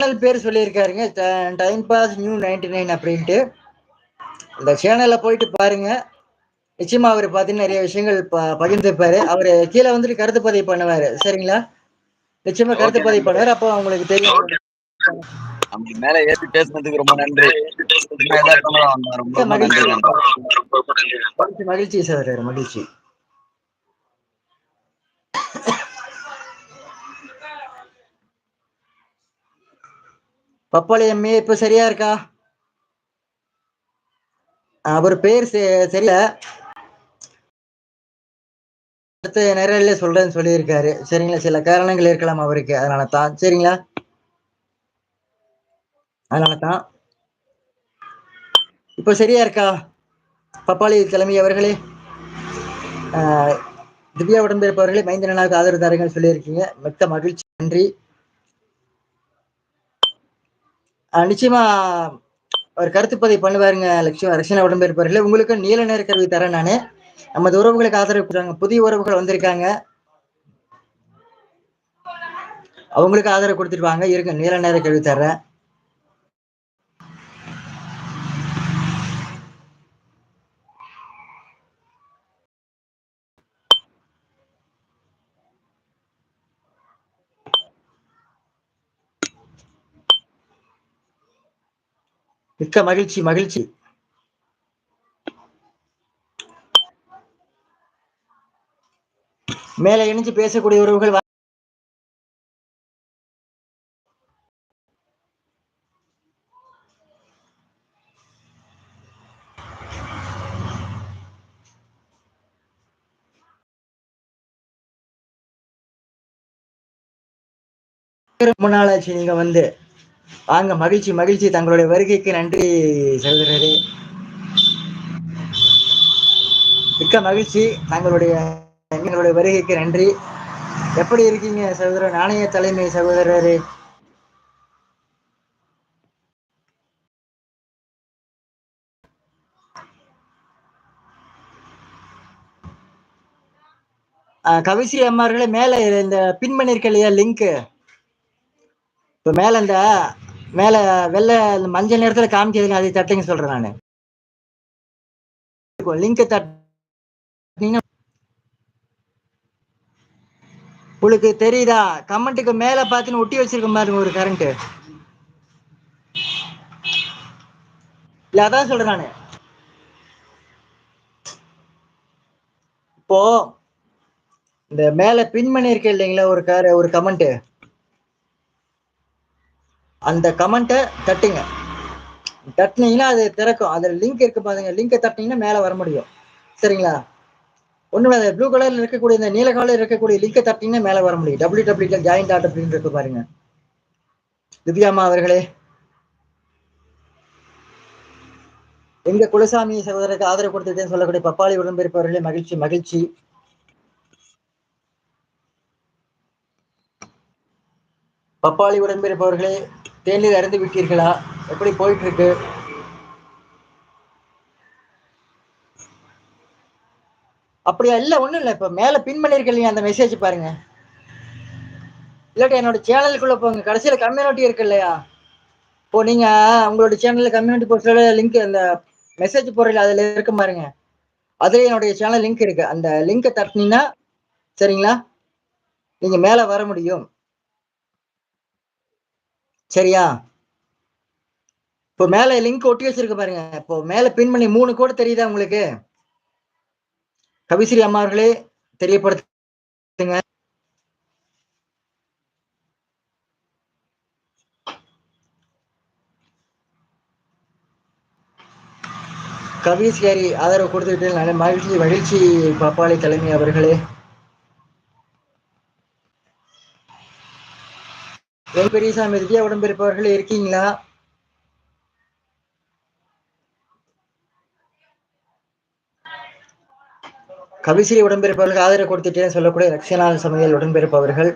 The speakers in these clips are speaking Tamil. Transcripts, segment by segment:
சேனல் பேர் சொல்லியிருக்காருங்க. Time pass new ninety nine அப்படின்ட்டு. இந்த சேனல்ல போயிட்டு பாருங்க. நிச்சயமா அவர் பார்த்தீங்கன்னா நிறைய விஷயங்கள் ப பகிர்ந்துப்பாரு. அவர் கீழே வந்துட்டு கருத்து பதிவு பண்ணுவாரு. சரிங்களா? நிச்சயமா கருத்து பதிவு பண்ணுவார். அப்போ உங்களுக்கு தெரியும். மேல ஏற்றி பேசுனதுக்கு ரொம்ப நன்றி. மகிழ்ச்சி சார். மகிழ்ச்சி. பப்பாளி எம்மி இப்ப சரியா இருக்கா? அவர் பேர் செ- சரியில்ல. அடுத்த நேரில் சொல்றேன்னு சொல்லியிருக்காரு. சரிங்களா சில காரணங்கள் இருக்கலாம் அவருக்கு. அதனால தான் சரிங்களா? அதனால தான் இப்போ சரியா இருக்கா? பப்பாளி தலைமை அவர்களே. ஆஹ், திவ்யா மைந்த மைந்தனாக ஆதரவு தாருங்கள் சொல்லியிருக்கீங்க. மிக்க மகிழ்ச்சி. நன்றி. நிச்சயமா ஒரு கருத்து பதிவு பண்ணுவாருங்க லட்சுமி. ரஷ்யனா உடன்பிறப்பவர்களே உங்களுக்கு நீல நேர கருவி தரேன் நான். நமது உறவுகளுக்கு ஆதரவு கொடுக்குறாங்க. புதிய உறவுகள் வந்திருக்காங்க. அவங்களுக்கு ஆதரவு கொடுத்துருவாங்க இருங்க நீல நேர கருவி தர்றேன். மிக்க மகிழ்ச்சி மகிழ்ச்சி. மேலே இணைஞ்சு பேசக்கூடிய உறவுகள் வா- ஆச்சு நீங்க வந்து வாங்க மகிழ்ச்சி மகிழ்ச்சி. தங்களுடைய வருகைக்கு நன்றி சகோதரரே மிக்க மகிழ்ச்சி. தங்களுடைய எங்களுடைய வருகைக்கு நன்றி. எப்படி இருக்கீங்க சகோதரர்? நாணய தலைமை சகோதரரே. ஆஹ் அம்மார்களே மேல இந்த பின் பண்ணியிருக்க இல்லையா லிங்க் இப்போ மேல இந்த மேல வெள்ளை இந்த மஞ்சள் நேரத்துல காமிக்கிறதுங்க அதை தட்டுங்க சொல்கிறேன் நான். இருக்கும் லிங்கை தட்டினீங்கன்னா உங்களுக்கு தெரியுதா? கமெண்ட்டுக்கு மேல பார்த்துன்னு ஒட்டி வச்சிருக்க பாருங்க ஒரு கரண்ட் இல்ல அதான் சொல்கிறேன் நான். இப்போ இந்த மேல பின் பண்ணியிருக்கேன் இல்லைங்களா ஒரு கார ஒரு கமெண்ட் அந்த கமெண்ட்டை தட்டுங்க. தட்டினீங்கன்னா அது திறக்கும். அதில் லிங்க் இருக்கு பாருங்க. லிங்கை தட்டினீங்கன்னா மேலே வர முடியும். சரிங்களா? ஒன்றும் அது ப்ளூ கலரில் இருக்கக்கூடிய இந்த நீல கலர்ல இருக்கக்கூடிய லிங்கை தட்டினீங்கன்னா மேலே வர முடியும். டபிள்யூ டபிள்யூ ஜாயின் டாட் அப்படின்னு இருக்கு பாருங்க. திவ்யாமா அவர்களே. எங்க குலசாமி சகோதரருக்கு ஆதரவு கொடுத்துட்டேன்னு சொல்லக்கூடிய பப்பாளி உடன்பிறப்பவர்களே மகிழ்ச்சி மகிழ்ச்சி. பப்பாளி உடன்பிறப்பவர்களே தேநீர் அருந்து விட்டீர்களா? எப்படி போயிட்டு இருக்கு அப்படியா இல்ல ஒண்ணும் இல்ல. இப்ப மேல பின் பண்ணிருக்கீங்க அந்த மெசேஜ் பாருங்க. இல்லாட்டி என்னோட சேனலுக்குள்ள போங்க. கடைசியில கம்யூனிட்டி இருக்கு இல்லையா? இப்போ நீங்க உங்களோட சேனல்ல கம்யூனிட்டி போஸ்ட்ல லிங்க் அந்த மெசேஜ் போடுறீங்க அதுல இருக்கு பாருங்க. அதுல என்னுடைய சேனல் லிங்க் இருக்கு. அந்த லிங்கை தட்டினீங்கன்னா சரிங்களா? நீங்க மேல வர முடியும். சரியா? இப்போ மேல லிங்க் ஒட்டி வச்சிருக்க பாருங்க. இப்போ மேல பின் பண்ணி மூணு கோடு தெரியுதா உங்களுக்கு? கவிஸ்ரீ அம்மா அவர்களே தெரியப்படுத்துங்க. கவிஸ்ரீ ஆதரவு கொடுத்துட்டு நல்ல மகிழ்ச்சி மகிழ்ச்சி பாப்பாளி தலைமை அவர்களே. என் பெரியசாமி வித்யா உடம்பிருப்பவர்கள் இருக்கீங்களா? கவிசிரி உடம்பிருப்பவர்கள் ஆதரவு கொடுத்துட்டேன்னு சொல்லக்கூடிய ரக்ஷனா சமையல் உடம்பிருப்பவர்கள்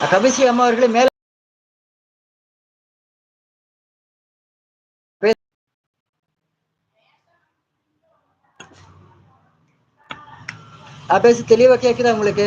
கவிஸ்ரீ அம்மா அவர்களே மேல ஆ, பேச தெளிவா கேக்குதா உங்களுக்கு?